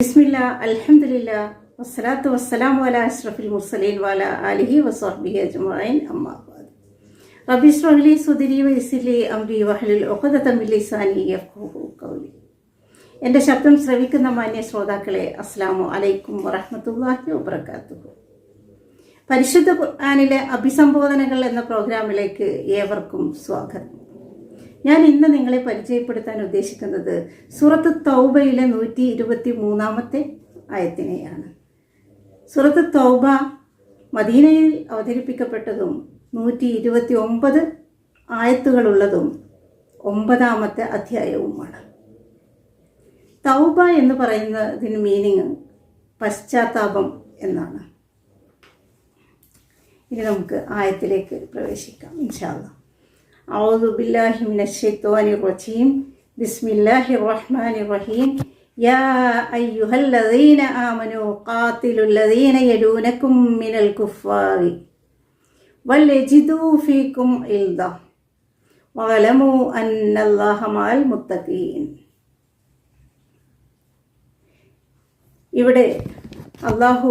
ബിസ്മില്ല അലഹമില്ല വസ്സലാത്തു വസ്സലാമു അലാ അഷ്റഫുൽ മുർസലീൻ വാല ആലിഹി വസ്വഹ്ബിഹി അജ്മഈൻ അമ്മാബാദ് സുദിരി ഇശ്റഹ് ലി സദ്രി വയസ്സിർ ലി കൗലി വഹ്ലുൽ ഉഖ്ദത മിൻ ലിസാനി യഫ്ഖഹു ഖൗലി. എന്റെ ശബ്ദം ശ്രവിക്കുന്ന മാന്യ ശ്രോതാക്കളെ അസ്സാമു അലൈക്കും വറഹമത്തല്ലാഹി വബറകാതുഹു പരിശുദ്ധ ഖുർആനിലെ അഭിസംബോധനകൾ എന്ന പ്രോഗ്രാമിലേക്ക് ഏവർക്കും സ്വാഗതം. ഞാൻ ഇന്ന് നിങ്ങളെ പരിചയപ്പെടുത്താൻ ഉദ്ദേശിക്കുന്നത് സുറത്ത് തൗബയിലെ നൂറ്റി ഇരുപത്തി മൂന്നാമത്തെ ആയത്തിനെയാണ്. സുറത്ത് തൗബ മദീനയിൽ അവതരിപ്പിക്കപ്പെട്ടതും നൂറ്റി ഇരുപത്തി ഒമ്പത് ആയത്തുകളുള്ളതും ഒമ്പതാമത്തെ അധ്യായവുമാണ്. തൗബ എന്ന് പറയുന്നതിന് മീനിങ് പശ്ചാത്താപം എന്നാണ്. ഇനി നമുക്ക് ആയത്തിലേക്ക് പ്രവേശിക്കാം ഇൻഷാല്ല أعوذ بالله من الشيطان الرجيم بسم الله الرحمن الرحيم يا أيها الذين آمنوا قاتلوا الذين يلونكم من الكفار وليجدوا فيكم غلظة واعلموا أن الله مع المتقين ഇവിടെ അള്ളാഹു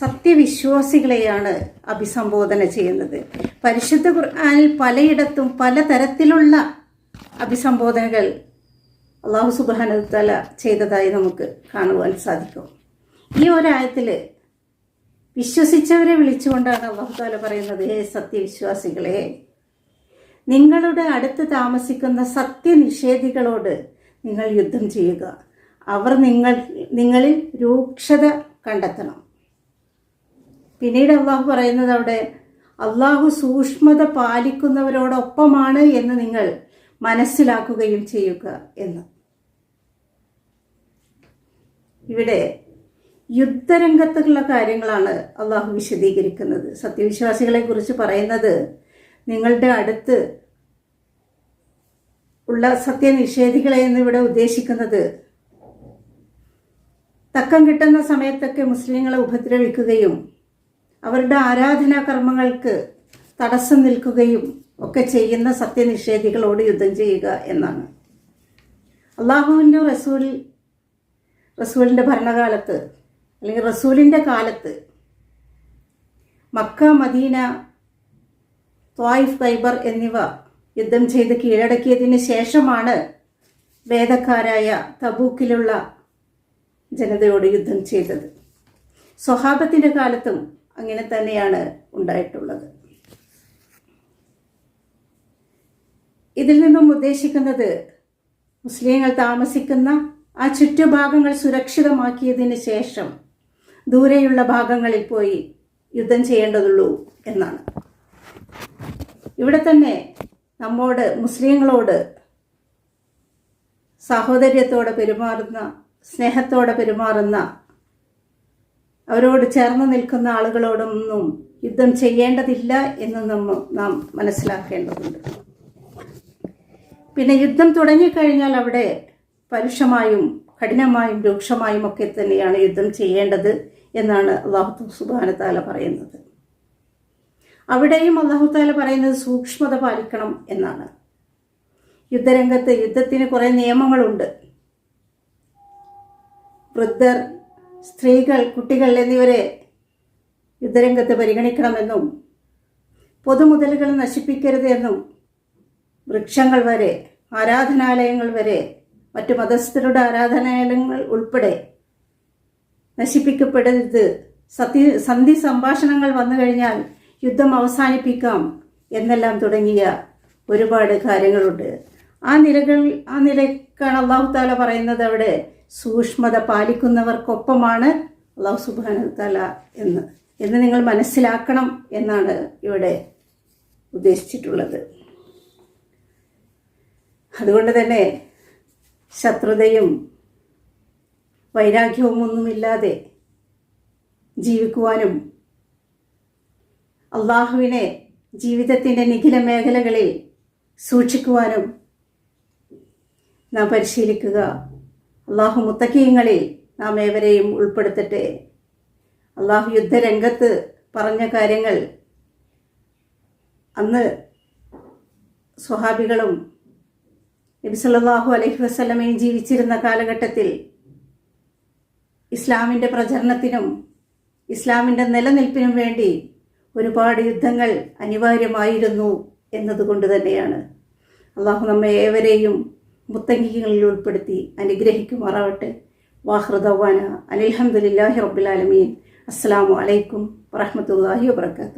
സത്യവിശ്വാസികളെയാണ് അഭിസംബോധന ചെയ്യുന്നത്. പരിശുദ്ധ ഖുർആാനിൽ പലയിടത്തും പലതരത്തിലുള്ള അഭിസംബോധനകൾ അള്ളാഹു സുബാനത്തല ചെയ്തതായി നമുക്ക് കാണുവാൻ സാധിക്കും. ഈ ഒരായത്തിൽ വിശ്വസിച്ചവരെ വിളിച്ചുകൊണ്ടാണ് അള്ളാഹു താല പറയുന്നത് ഏ സത്യവിശ്വാസികളെ നിങ്ങളുടെ അടുത്ത് താമസിക്കുന്ന സത്യനിഷേധികളോട് നിങ്ങൾ യുദ്ധം ചെയ്യുക. അവർ നിങ്ങൾ നിങ്ങളിൽ രൂക്ഷത കണ്ടെത്തണം. പിന്നീട് അള്ളാഹു പറയുന്നത് അവിടെ അള്ളാഹു സൂക്ഷ്മത പാലിക്കുന്നവരോടൊപ്പമാണ് എന്ന് നിങ്ങൾ മനസ്സിലാക്കുകയും ചെയ്യുക എന്ന്. ഇവിടെ യുദ്ധരംഗത്തുള്ള കാര്യങ്ങളാണ് അള്ളാഹു വിശദീകരിക്കുന്നത്. സത്യവിശ്വാസികളെ കുറിച്ച് പറയുന്നത് നിങ്ങളുടെ അടുത്ത് ഉള്ള സത്യനിഷേധികളെ എന്ന് ഇവിടെ ഉദ്ദേശിക്കുന്നത് തക്കം കിട്ടുന്ന സമയത്തൊക്കെ മുസ്ലിങ്ങളെ ഉപദ്രവിക്കുകയും അവരുടെ ആരാധനാകർമ്മങ്ങൾക്ക് തടസ്സം നിൽക്കുകയും ഒക്കെ ചെയ്യുന്ന സത്യനിഷേധികളോട് യുദ്ധം ചെയ്യുക എന്നാണ്. അള്ളാഹുവിന്റെ റസൂൽ റസൂലിന്റെ ഭരണകാലത്ത് അല്ലെങ്കിൽ റസൂലിന്റെ കാലത്ത് മക്ക മദീന ത്വായിഫ് ഖൈബർ എന്നിവ യുദ്ധം ചെയ്ത് കീഴടക്കിയതിന് ശേഷമാണ് വേദക്കാരായ തബൂക്കിലുള്ള ജനതയോട് യുദ്ധം ചെയ്തത്. സ്വഹാബത്തിന്റെ കാലത്തും അങ്ങനെ തന്നെയാണ് ഉണ്ടായിട്ടുള്ളത്. ഇതിൽ നിന്നും ഉദ്ദേശിക്കുന്നത് മുസ്ലിങ്ങൾ താമസിക്കുന്ന ആ ചുറ്റുഭാഗങ്ങൾ സുരക്ഷിതമാക്കിയതിന് ശേഷം ദൂരെയുള്ള ഭാഗങ്ങളിൽ പോയി യുദ്ധം ചെയ്യേണ്ടതുള്ളൂ എന്നാണ്. ഇവിടെ തന്നെ നമ്മോട് മുസ്ലിങ്ങളോട് സഹോദര്യത്തോടെ പെരുമാറുന്ന സ്നേഹത്തോടെ പെരുമാറുന്ന അവരോട് ചേർന്ന് നിൽക്കുന്ന ആളുകളോടൊന്നും യുദ്ധം ചെയ്യേണ്ടതില്ല എന്ന് നമ്മൾ നാം മനസ്സിലാക്കേണ്ടതുണ്ട്. പിന്നെ യുദ്ധം തുടങ്ങിക്കഴിഞ്ഞാൽ അവിടെ പരുഷമായും കഠിനമായും രൂക്ഷമായും ഒക്കെ തന്നെയാണ് യുദ്ധം ചെയ്യേണ്ടത് എന്നാണ് അള്ളാഹു സുബാനത്താല പറയുന്നത്. അവിടെയും അള്ളാഹു താല പറയുന്നത് സൂക്ഷ്മത പാലിക്കണം എന്നാണ്. യുദ്ധരംഗത്ത് യുദ്ധത്തിന് കുറേ നിയമങ്ങളുണ്ട്. വൃദ്ധർ സ്ത്രീകൾ കുട്ടികൾ എന്നിവരെ യുദ്ധരംഗത്ത് പരിഗണിക്കണമെന്നും പൊതുമുതലുകൾ നശിപ്പിക്കരുത് എന്നും വൃക്ഷങ്ങൾ വരെ ആരാധനാലയങ്ങൾ വരെ മറ്റു മതസ്ഥരുടെ ആരാധനാലയങ്ങൾ ഉൾപ്പെടെ നശിപ്പിക്കപ്പെടരുത്. സത്യ സന്ധി സംഭാഷണങ്ങൾ വന്നു കഴിഞ്ഞാൽ യുദ്ധം അവസാനിപ്പിക്കാം എന്നെല്ലാം തുടങ്ങിയ ഒരുപാട് കാര്യങ്ങളുണ്ട്. ആ നിലകൾ ആ നിലക്കാണ് അള്ളാഹു താല പറയുന്നത് അവിടെ സൂക്ഷ്മത പാലിക്കുന്നവർക്കൊപ്പമാണ് അള്ളാഹു സുബാന താല എന്ന്. എന്ന് നിങ്ങൾ മനസ്സിലാക്കണം എന്നാണ് ഇവിടെ ഉദ്ദേശിച്ചിട്ടുള്ളത്. അതുകൊണ്ട് തന്നെ ശത്രുതയും വൈരാഗ്യവും ഒന്നുമില്ലാതെ ജീവിക്കുവാനും അള്ളാഹുവിനെ ജീവിതത്തിന്റെ നിഖില മേഖലകളിൽ സൂക്ഷിക്കുവാനും നാം പരിശീലിക്കുക അള്ളാഹു മുത്തക്കീങ്ങളിൽ നാം ഏവരെയും ഉൾപ്പെടുത്തട്ടെ. അള്ളാഹു യുദ്ധരംഗത്ത് പറഞ്ഞ കാര്യങ്ങൾ അന്ന് സ്വഹാബികളും നബി അലഹി വസ്ലമയും ജീവിച്ചിരുന്ന കാലഘട്ടത്തിൽ ഇസ്ലാമിന്റെ പ്രചരണത്തിനും ഇസ്ലാമിന്റെ നിലനിൽപ്പിനും വേണ്ടി ഒരുപാട് യുദ്ധങ്ങൾ അനിവാര്യമായിരുന്നു എന്നതുകൊണ്ട് തന്നെയാണ്. അള്ളാഹു നമ്മെ ഏവരെയും മുത്തങ്കികളിൽ ഉൾപ്പെടുത്തി അനുഗ്രഹിക്കുമാറാവട്ടെ. വാഹൃദവാന അലഹമുല്ലാഹി റബ്ബുലാലമീൻ അസ്സാം വലൈക്കും വറഹമത്തല്ലാഹി വാബർക്കാത്തു